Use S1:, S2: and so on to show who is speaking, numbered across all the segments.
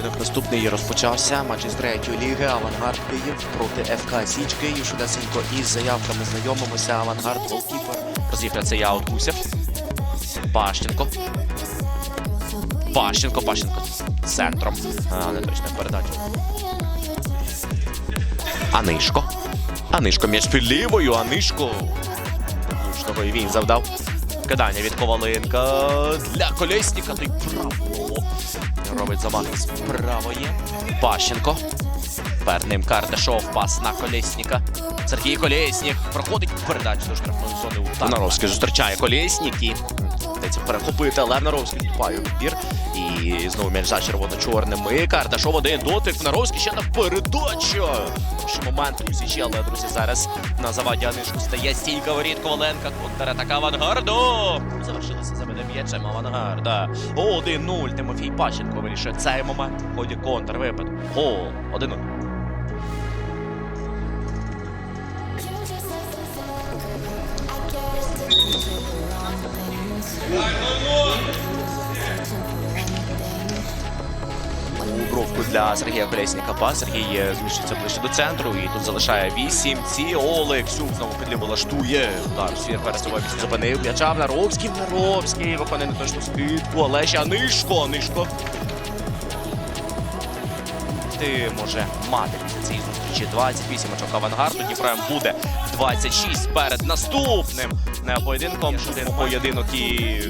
S1: Поєдинок наступний розпочався. Матч із третьої ліги. Авангард Київ проти ФК Січ Київ. Швидесенько із заявками знайомимося. Авангард голкіпер. Розіграє цей аут Гусєв. Пащенко. Пащенко, Пащенко. Центром. А, не точно передача. Анишко. Анишко м'яч під лівою. Анишко. І він завдав. Кидання від Коваленка для колєсніка. Той право. Робить замах з правої. Пащенко. Перед ним Кардашов. Пас на колєсніка. Сергій Колєснік проходить передачу до штрафної зони. Ленаровський зустрічає Колєснік і вдається перехопити, але Наровський у відбір. І знову м'яч за червоно-чорними. Кардашов один дотик. Наровський ще на передачу. Ще момент у ще, але, друзі, зараз на заваді Анишку стає стійка воріт Коваленка. Контратака Авангарду. Завершилися за мене м'ячем Авангарда. 1-0. Тимофій Пащенко вирішує цей момент. В ході контрвипад. Гол. 1-0. Для Сергія Колєсніка. Сергій зміщується ближче до центру і тут залишає вісім. Ці Олексюк знову підліво лаштує. Удар свір пересуває зупинив м'яча. Наровський, Наровський виконує неточну скидку, але Нишко, Нишко. Ти може мати після цієї зустрічі 28 очок авангарду. Дніпром буде 26 перед наступним поєдинком. Один поєдинок і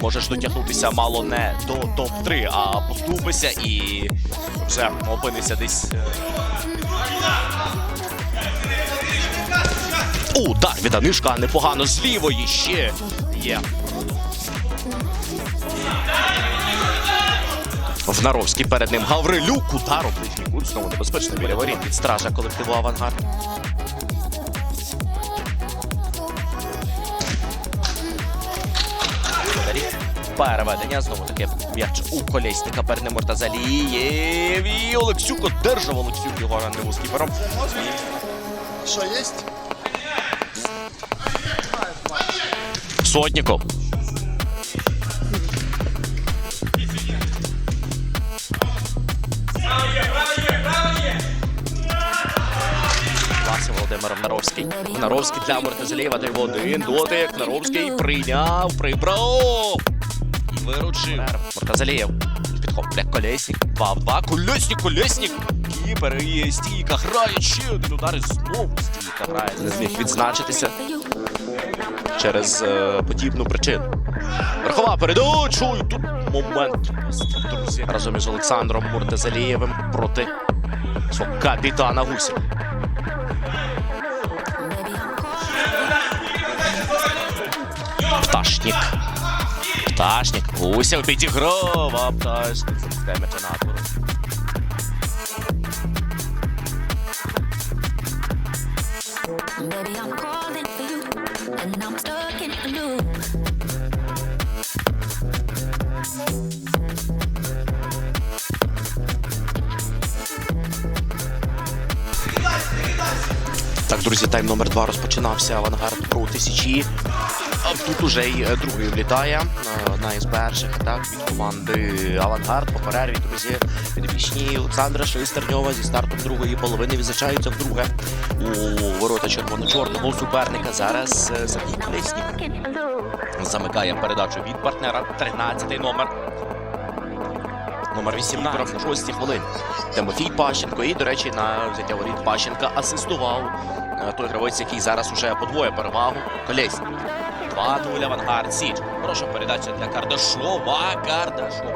S1: можеш дотягнутися мало не до топ-3, а поступися і вже опинися десь. е, Удар від Анишка непогано з лівої ще є. Внаровський перед ним Гаврилюк. Удар у ближній кут. Знову небезпечно біля воріт від стража колективу Авангард. Переведення знову таки м'яч у колєсника перед ним Мортазалієв. І Олексюк одержав Олексюк його ранним з кіпером.
S2: Что, есть?
S1: Сотніков. Володимир Наровський. Наровський для Мортазалієва. Той один дотик. Наровський прийняв, прибрав. Виручив. Мортазалієв. Підхоплює колесник. 2 в 2. Колесник, колесник. Кіпер і стійка грає ще один удар знову стійка грає. Не зміг відзначитися через е, подібну причину. Верхова передача. І тут момент. Друзі. Разом із Олександром Муртазалієвим проти свого капітана Гусєва. Пташнік. Пташник. Гусєв підіграв, а пташник запускає м'яча на атмуру.
S3: Baby, I'm
S1: Так, друзі, тайм номер два розпочинався. Авангард проти Січі. А тут уже й е, другий влітає. Е, Одна із перших атак від команди Авангард. По перерві, друзі, підопічні Олександра Шестерньова зі стартом другої половини відзначаються вдруге у ворота червоно-чорного суперника. Зараз е, Сергій Колеснік замикає передачу від партнера. 13-й номер. Номер 18 на 6 хвилин. Тимофій Пащенко. І, до речі, на взяття воріт Пащенка асистував той гравець, який зараз уже подвоє перевагу. Колєснік. 2-0 авангард Січ. Хороша передача для Кардашова. Кардашов.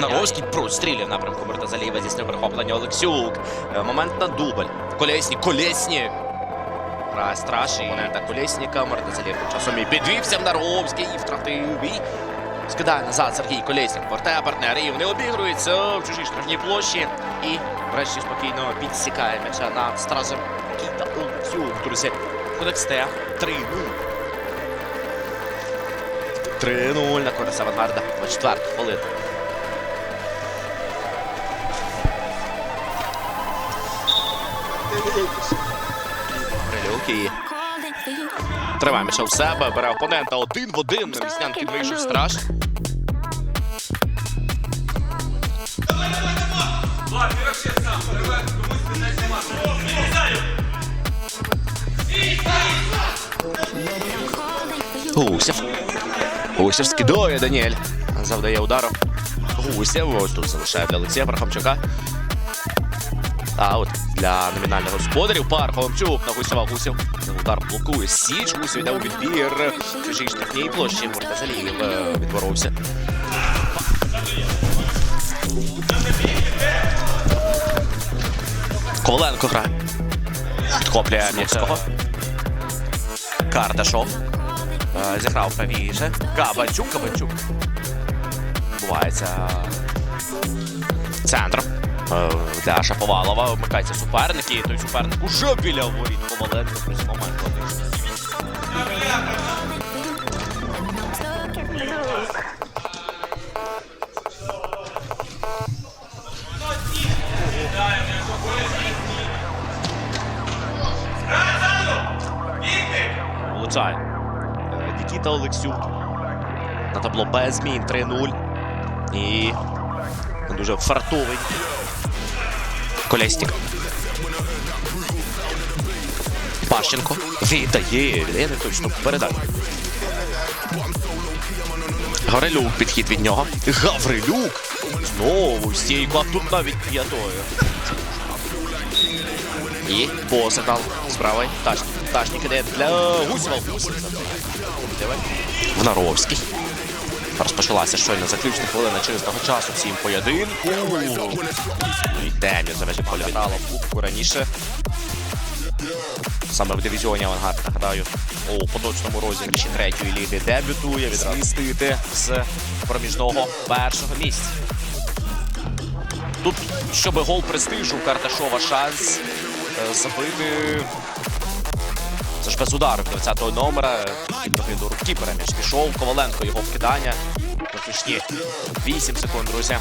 S1: Наровський прострілює напрямку Мертазалієва здійснив перехоплення Олексюк. Е, Момент на дубль. Колєснік. Грає страшний. Монета Колєсніка. Мертазалієв часом і підвівся в Наровський і втратив. Скидає назад Сергій Колєснік. Повертає партнера і вони обігруються в чужій штрафній площі. І врешті спокійно підсікає м'яча над стразом Кіта Олексюк. Друзі, Кодекс Т 3-0. 3-0 на користь авангарда. 24 хвилина. Гаврилюк і. Триває м'яча у себе, бере опонента один в один. На віснянки вийшов страж. Гусєв. Гусєв скидує Даніель. Завдає удару. Гусєв ось тут залишає для Олексія Пархамчука. А от для номінальних господарів Пархомчук на Гусєва Гусєв. Удар блокує Січ. Гусєв йде у відбір. Чужій штрафній площі Муртазаліїв е, відборовся. Коваленко грає. Підхоплює Мєцького. Кардашов. Е, Зіграв правіше. Кабанчук, Кабанчук. Бувається. Центр. Е, Для Шаповалова вмикається суперник, і той суперник уже біля воріт Коваленко. Момент один. Влучає. Е, Нікіта Олексюк. На табло без змін 3-0. І дуже фартовий. Колєстік. Пащенко. Віддає. Віддає не точно передачу. Гаврилюк підхід від нього. Гаврилюк. Знову стійку, а тут навіть п'ятою. І по з Ташник іде для Гусєва. Гусєв забирає. Диви. Внаровський. Розпочалася щойно заключна хвилина чистого часу в цім поєдинку. І Демір за межі кубку раніше. Саме в дивізіоні авангард, нагадаю, у поточному розіграші третьої ліги дебютує відмістити з проміжного першого місця. Тут, щоб гол престижу, Карташова шанс е, забити. Це ж без удару 20-го номера. До рубки переміжки пішов. Коваленко його вкидання. Поки 8 секунд, друзі.